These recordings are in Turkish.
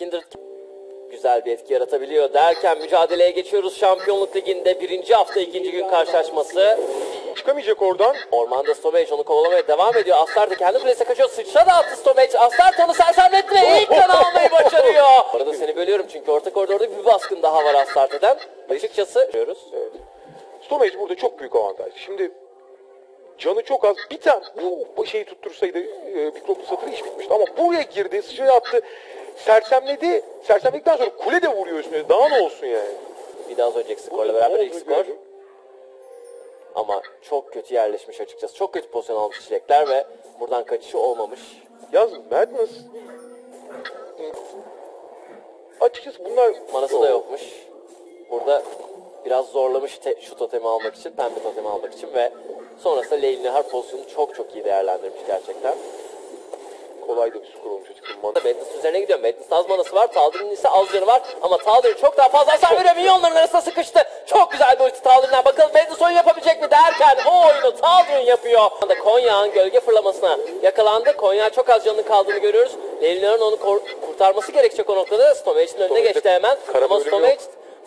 Kindred güzel bir etki yaratabiliyor derken mücadeleye geçiyoruz. Şampiyonluk Ligi'nde birinci hafta ikinci gün karşılaşması. Çıkamayacak oradan. Ormanda Stomage onu kovalamaya devam ediyor. Astarte kendi kulesine kaçıyor. Sıçra da attı Stomage. Astarte onu sersemletti ve ilk kan almayı başarıyor. Arada seni bölüyorum çünkü orta koridorda bir baskın daha var Astarte'den. Açıkçası görüyoruz. Evet. Stomage burada çok büyük avantaj. Şimdi canı çok az. Bir tane bu, bu şeyi tuttursaydı e, mikroplu satırı iş bitmişti. Ama buraya girdi, sıçrayı attı. Sersemledi. Sersemledikten sonra kule de vuruyor üstüne. Daha ne olsun yani. Bir daha önceki skorla beraber ilk skor. Ama çok kötü yerleşmiş açıkçası. Çok kötü pozisyon almış çilekler ve buradan kaçışı olmamış. Yalnız Madness açıkçası bunlar Manası da yokmuş. Burada biraz zorlamış te- şu totemi almak için, pembe totemi almak için ve sonrasında Leyli Nehar pozisyonu çok çok iyi değerlendirmiş gerçekten. Kolay da bir skor olmuş açıkçası. Madness üzerine gidiyor. Madness az manası var. Taldir'in ise az canı var. Ama Taldir çok daha fazla hasar veriyor. Minyonların arasına sıkıştı. Çok güzel bir ulti Taldir'den. Bakalım Madness oyun yapabilecek mi derken o oyunu Taldir'in yapıyor. Konya'nın gölge fırlamasına yakalandı. Konya çok az canının kaldığını görüyoruz. Leyli'nin onu kurtarması gerekecek o noktada. Stomage'in önüne Stomage geçti hemen. kara Ama Stomage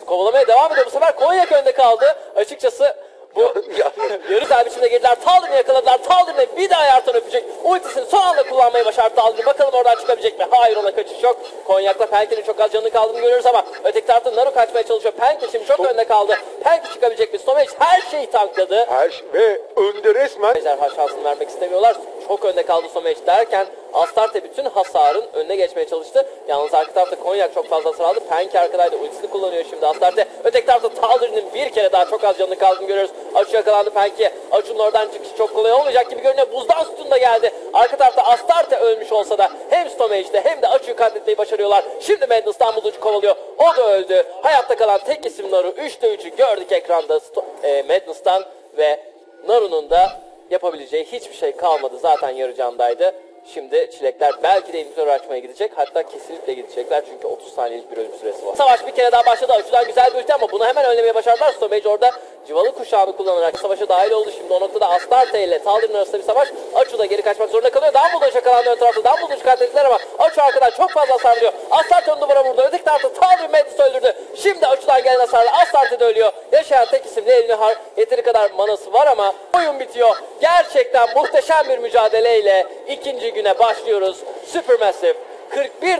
kovalamaya devam ediyor. Bu sefer Konya önde kaldı. Açıkçası bu Ya- yarı biçimde girdiler. Taldir'i yakaladılar. Taldir'i bir daha yerden öpecek. Ultisini son anda kullanmayı başardı Taldir. Bakalım oradan çıkabilecek mi? Hayır ona kaçış yok. Konyak'ta Penke'nin çok az canını kaldığını görüyoruz ama öteki tarafta Naru kaçmaya çalışıyor. Penke şimdi çok önde kaldı. Penke çıkabilecek mi? Stomage her şeyi tankladı. Her şey, ve önde resmen Ejderha şansını vermek istemiyorlar. Çok önde kaldı Stomage derken Astarte bütün hasarın önüne geçmeye çalıştı. Yalnız arka tarafta Konyak çok fazla hasar aldı. Penke arkadaydı. Ultisini kullanıyor şimdi Astarte. Öteki tarafta Taldir'in bir kere daha çok az canını kaldığını görüyoruz. Açı yakalandı Penke. Açı'nın oradan çıkışı çok kolay olmayacak gibi görünüyor. Buzdan sütun da geldi. Arka tarafta Astarte ölmüş olsa da hem Stomage'de hem de Açı'yı katletmeyi başarıyorlar. Şimdi Madness İstanbul'u kovalıyor. O da öldü. Hayatta kalan tek isim Naru. 3'te 3'ü gördük ekranda Sto- e, Madness'tan ve Naru'nun da yapabileceği hiçbir şey kalmadı. Zaten yarı candaydı. Şimdi çilekler belki de imitör açmaya gidecek. Hatta kesinlikle gidecekler çünkü 30 saniyelik bir ölüm süresi var. Savaş bir kere daha başladı. Açıdan güzel bir ulti ama bunu hemen önlemeye başardılar. Stomage orada civalı kuşağını kullanarak savaşa dahil oldu. Şimdi o noktada Astarte ile Taldir'in arasında bir savaş. Açu da geri kaçmak zorunda kalıyor. Dumbledore yakalandı ön tarafta. Dumbledore'u katlettiler ama Açu arkadan çok fazla hasar veriyor. Astarte onu duvara vurdu. Öteki tarafta Taldir Madness'ı öldürdü. Şimdi Açu'dan gelen hasarla Astarte de ölüyor. Yaşayan tek isim Leyli Nihar. Yeteri kadar manası var ama oyun bitiyor. Gerçekten muhteşem bir mücadeleyle ikinci güne başlıyoruz. Supermassive 41